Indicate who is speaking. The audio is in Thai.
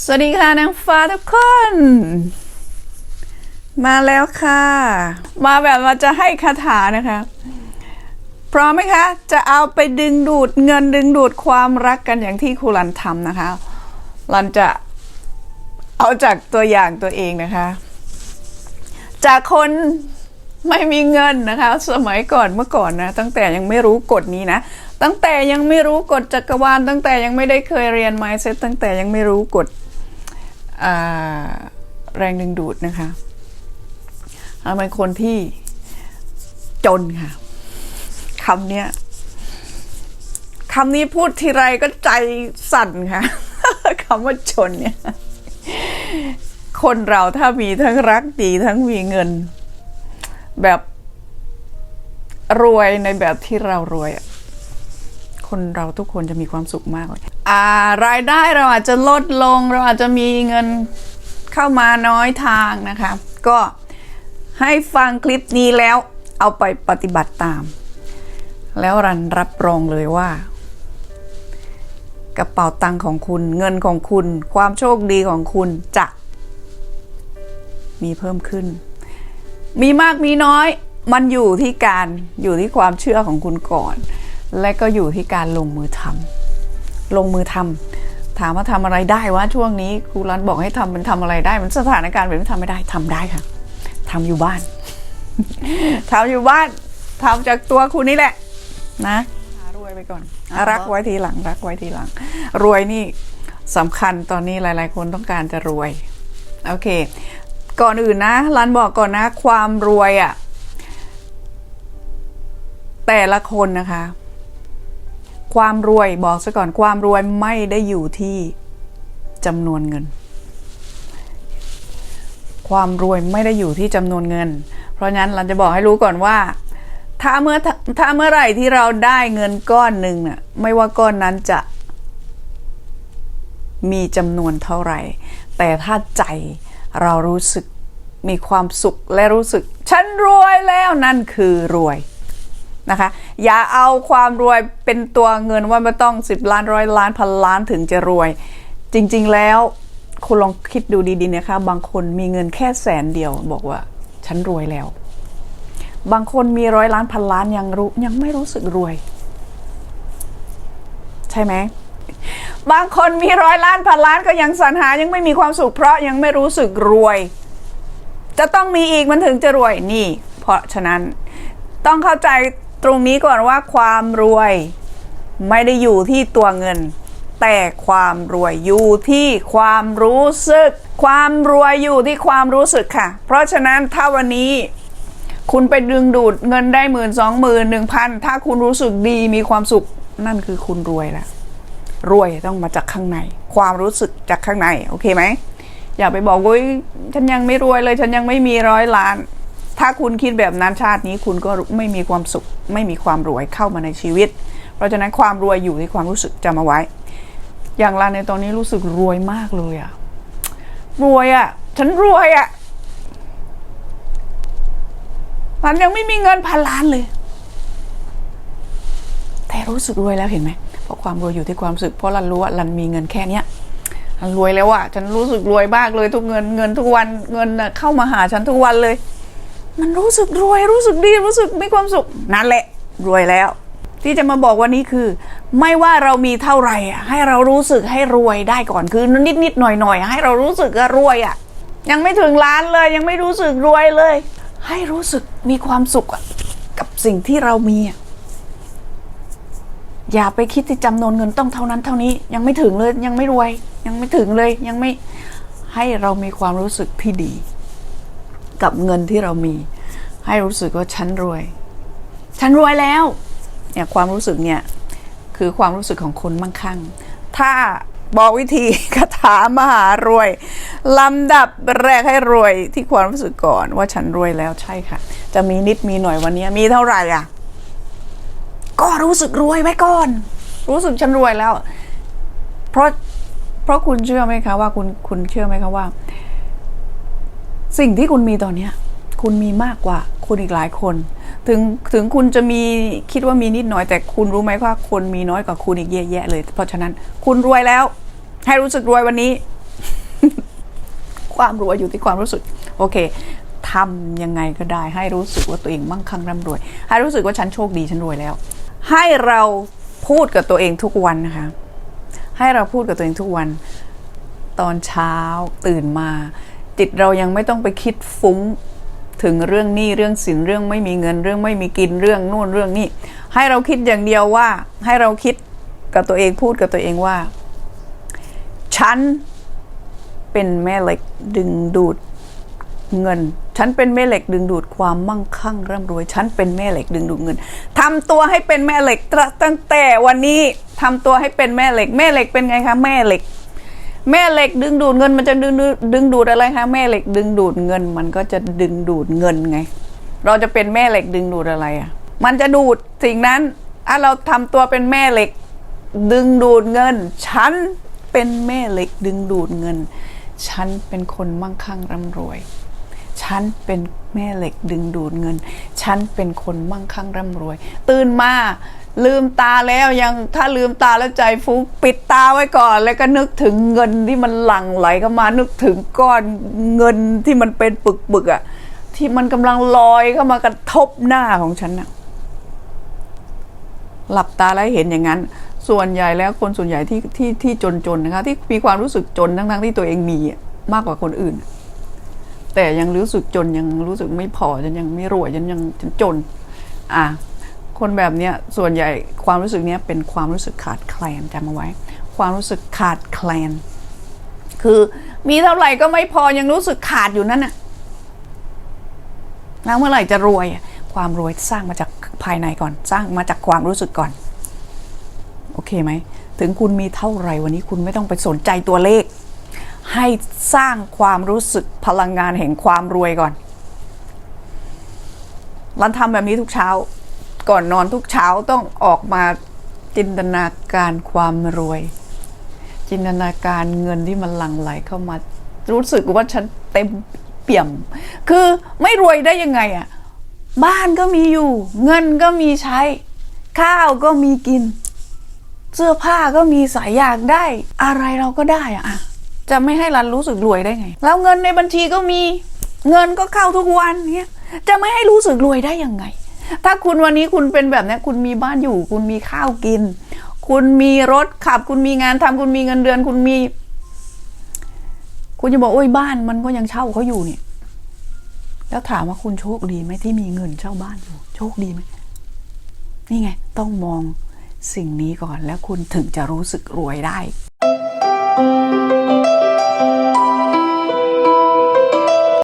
Speaker 1: สวัสดีค่ะนางฟ้าทุกคน มาแล้วค่ะ มาแบบว่าจะให้คาถานะคะ พร้อมไหมคะ จะเอาไปดึงดูดเงินดึงดูดความรักกันอย่างที่ครูรันทำนะคะรันจะเอาจากตัวอย่างตัวเองนะคะ จากคนไม่มีเงินนะคะ สมัยก่อนเมื่อก่อนนะ ตั้งแต่ยังไม่รู้กฎนี้นะ ตั้งแต่ยังไม่รู้กฎจักรวาล ตั้งแต่ยังไม่ได้เคยเรียน mindset ตั้งแต่ยังไม่รู้กฎ แรงดึงดูดนะคะเราเป็นคนที่จนค่ะคำเนี้ยคำนี้พูดทีไรก็ใจสั่นค่ะคำว่าจนเนี่ย คนเราถ้ามีทั้งรักดีทั้งมีเงิน แบบรวยในแบบที่เรารวยอะ คนเราทุกคนจะมีความสุขมากเลยอ่ารายได้เราอาจจะลดลง เราอาจจะมีเงินเข้ามาน้อยทางนะคะ ก็ให้ฟังคลิปนี้แล้วเอาไปปฏิบัติตาม แล้วรันรับรองเลยว่า กระเป๋าตังค์ของคุณเงินของคุณ ความโชคดีของคุณจะ มีเพิ่มขึ้น มีมากมีน้อยมันอยู่ที่การอยู่ที่ความเชื่อของคุณก่อน และก็อยู่ที่การลงมือทำลงมือทำถามว่าทำอะไรได้วะช่วงนี้ครูรันบอกให้ทำมันทำอะไรได้ มันสถานการณ์แบบนี้ทำไม่ได้ทำได้ค่ะทำอยู่บ้านทำอยู่บ้านทำจากตัวคุณนี่แหละ นะหารวยไปก่อน
Speaker 2: อ่า
Speaker 1: รักไว้ทีหลัง รักไว้ทีหลัง รวยนี่สำคัญตอนนี้หลาย ๆ คนต้องการจะรวย โอเค ก่อนอื่นนะรันบอกก่อนนะ ความรวยอะ่ะแต่ละคนนะคะ ความรวยบอกซะก่อนความรวยไม่ได้อยู่ที่จำนวนเงิน ความรวยไม่ได้อยู่ที่จำนวนเงิน เพราะนั้นเราจะบอกให้รู้ก่อนว่า ถ้าเมื่อถ้าเมื่อไหร่ที่เราได้เงินก้อนหนึ่งน่ะไม่ว่าก้อนนั้นจะ มีจำนวนเท่าไหร่ แต่ถ้าใจเรารู้สึกมีความสุขและรู้สึก ฉันรวยแล้วนั่นคือรวย นะคะ อย่าเอาความรวยเป็นตัวเงินว่าไม่ต้อง 10 ล้านร้อยล้านพันล้านถึงจะรวย จริง ๆ แล้วคุณลองคิดดูดีๆนะคะ บางคนมีเงินแค่แสนเดียวบอกว่า ฉันรวยแล้ว บางคนมีร้อยล้านพันล้านยังรู้ยังไม่รู้สึกรวย ใช่ไหมบางคนมีร้อยล้านพันล้านก็ยังสรรหายังไม่มีความสุขเพราะยังไม่รู้สึกรวย จะต้องมีอีกมันถึงจะรวยนี่ เพราะฉะนั้นต้องเข้าใจ ตรงนี้ก่อนว่าความรวยไม่ได้อยู่ที่ตัวเงิน แต่ความรวยอยู่ที่ความรู้สึก ความรวยอยู่ที่ความรู้สึกค่ะ เพราะฉะนั้นถ้าวันนี้คุณไปดึงดูดเงินได้หมื่นสองหมื่นหนึ่งพันถ้าคุณรู้สึกดีมีความสุขนั่นคือคุณรวยแล้วรวยต้องมาจากข้างใน ความรู้สึกจากข้างใน โอเคไหมอย่าไปบอกว่าฉันยังไม่รวยเลย ฉันยังไม่มีร้อยล้าน ถ้าคุณคิดแบบนั้นชาตินี้คุณก็ไม่มีความสุข ไม่มีความรวยเข้ามาในชีวิต เพราะฉะนั้นความรวยอยู่ที่ความรู้สึกจำเอาไว้ อย่างเราในตอนนี้รู้สึกรวยมากเลยอะรวยอะฉันรวยอะมันยังไม่มีเงินพันล้านเลย แต่รู้สึกรวยแล้วเห็นไหมเพราะความรวยอยู่ที่ความรู้สึกเพราะรันรู้ว่ารันมีเงินแค่เนี้ยรันรวยแล้วอะฉันรู้สึกรวยมากเลยทุกเงินเงินทุกวันเงินเข้ามาหาฉันทุกวันเลย มันรู้สึกรวยรู้สึกดีรู้สึกมีความสุขนั่นแหละ รวยแล้ว ที่จะมาบอกวันนี้คือ ไม่ว่าเรามีเท่าไหร่ให้เรารู้สึกให้รวยได้ก่อนคือนิดนิดๆหน่อยหน่อยๆให้เรารู้สึกรวยอะยังไม่ถึงล้านเลยยังไม่รู้สึกรวยเลย ให้รู้สึกมีความสุขกับสิ่งที่เรามีอะอย่าไปคิดที่จำนวนเงินต้องเท่านั้นเท่านี้ ยังไม่ถึงเลยยังไม่รวย ยังไม่ถึงเลยยังไม่ให้เรามีความรู้สึกที่ดี กับเงินที่เรามี ให้รู้สึกว่าฉันรวย ฉันรวยแล้วเนี่ยความรู้สึกเนี่ยคือความรู้สึกของคนมั่งคั่ง ถ้าบอกวิธีคาถามหารวยลำดับแรกให้รวยที่ความรู้สึกก่อนว่าฉันรวยแล้วใช่ค่ะ จะมีนิดมีหน่อยวันนี้มีเท่าไหร่อะ ก็รู้สึกรวยไว้ก่อน รู้สึกฉันรวยแล้ว เพราะเพราะคุณเชื่อไหมคะว่าคุณคุณเชื่อไหมคะว่า สิ่งที่คุณมีตอนเนี้ย คุณมีมากกว่าคนอีกหลายคน ถึงถึงคุณจะมีคิดว่ามีนิดหน่อยแต่คุณรู้ไหมว่าคนมีน้อยกว่าคุณอีกเยอะแยะเลย เพราะฉะนั้นคุณรวยแล้ว ให้รู้สึกรวยวันนี้ ความรวยอยู่ที่ความรู้สึก โอเคทำยังไงก็ได้ ให้รู้สึกว่าตัวเองมั่งคั่งร่ำรวย ให้รู้สึกว่าฉันโชคดีฉันรวยแล้ว ให้เราพูดกับตัวเองทุกวันนะคะ ให้เราพูดกับตัวเองทุกวัน ตอนเช้าตื่นมา จิตเรายังไม่ต้องไปคิดฟุ้ง ถึงเรื่องหนี้เรื่องสินเรื่องไม่มีเงินเรื่องไม่มีกินเรื่องนู่นเรื่องนี้ ให้เราคิดอย่างเดียวว่า ให้เราคิดกับตัวเองพูดกับตัวเองว่า ฉันเป็นแม่เหล็กดึงดูดเงิน ฉันเป็นแม่เหล็กดึงดูดความมั่งคั่งร่ำรวย ฉันเป็นแม่เหล็กดึงดูดเงินทำตัวให้เป็นแม่เหล็กตั้งแต่วันนี้ทำตัวให้เป็นแม่เหล็ก แม่เหล็กเป็นไงคะแม่เหล็ก แม่เหล็กดึงดูดเงินมันจะดึงดึงดูดอะไรคะแม่เหล็กดึงดูดเงิน มันก็จะดึงดูดเงินไง เราจะเป็นแม่เหล็กดึงดูดอะไรอะ มันจะดูดสิ่งนั้นอะเราทำตัวเป็นแม่เหล็ก ดึงดูดเงิน ฉันเป็นแม่เหล็กดึงดูดเงิน ฉันเป็นคนมั่งคั่งร่ำรวย ฉันเป็นแม่เหล็กดึงดูดเงิน ฉันเป็นคนมั่งคั่งร่ำรวย ตื่นมาลืมตาแล้วยังถ้าลืมตาแล้วใจฟุ้งปิดตาไว้ก่อน แล้วก็นึกถึงเงินที่มันหลั่งไหลเข้ามานึกถึงก้อนเงินที่มันเป็นปึกๆอะ่ะที่มันกำลังลอยเข้ามากระทบหน้าของฉันน่ะหลับตาแล้วเห็นอย่างนั้น ส่วนใหญ่แล้วคนส่วนใหญ่ที่ที่ที่จนๆนะคะที่มีความรู้สึกจนทั้งๆที่ตัวเองมีมากกว่าคนอื่น แต่ยังรู้สึกจนยังรู้สึกไม่พอฉันยังไม่รวยฉันยังฉันจน อะคนแบบเนี้ยส่วนใหญ่ความรู้สึกเนี้ยเป็นความรู้สึกขาดแคลนจำเอาไว้ ความรู้สึกขาดแคลน คือมีเท่าไหร่ก็ไม่พอยังรู้สึกขาดอยู่นั่นน่ะแล้วเมื่อไหร่จะรวย ความรวยสร้างมาจากภายในก่อน สร้างมาจากความรู้สึกก่อน โอเคไหม ถึงคุณมีเท่าไหร่วันนี้คุณไม่ต้องไปสนใจตัวเลข ให้สร้างความรู้สึกพลังงานแห่งความรวยก่อนรันทำแบบนี้ทุกเช้า ก่อนนอนทุกเช้าต้องออกมาจินตนาการความรวย จินตนาการเงินที่มันหลั่งไหลเข้ามา รู้สึกว่าฉันเต็มเปี่ยม คือไม่รวยได้ยังไงอะบ้านก็มีอยู่ เงินก็มีใช้ ข้าวก็มีกิน เสื้อผ้าก็มีสายอยากได้ อะไรเราก็ได้อะอะ จะไม่ให้รันรู้สึกรวยได้ไง แล้วเงินในบัญชีก็มีเงินก็เข้าทุกวันเนี้ยจะไม่ให้รู้สึกรวยได้ยังไง ถ้าคุณวันนี้คุณเป็นแบบนี้คุณมีบ้านอยู่ คุณมีข้าวกิน คุณมีรถขับ คุณมีงานทำคุณมีเงินเดือน คุณมี คุณจะบอกโอ้ยบ้านมันก็ยังเช่าเขาอยู่เนี่ยแล้วถามว่าคุณโชคดีไหมที่มีเงินเช่าบ้านอยู่ โชคดีไหมนี่ไง ต้องมองสิ่งนี้ก่อนแล้วคุณถึงจะรู้สึกรวยได้ you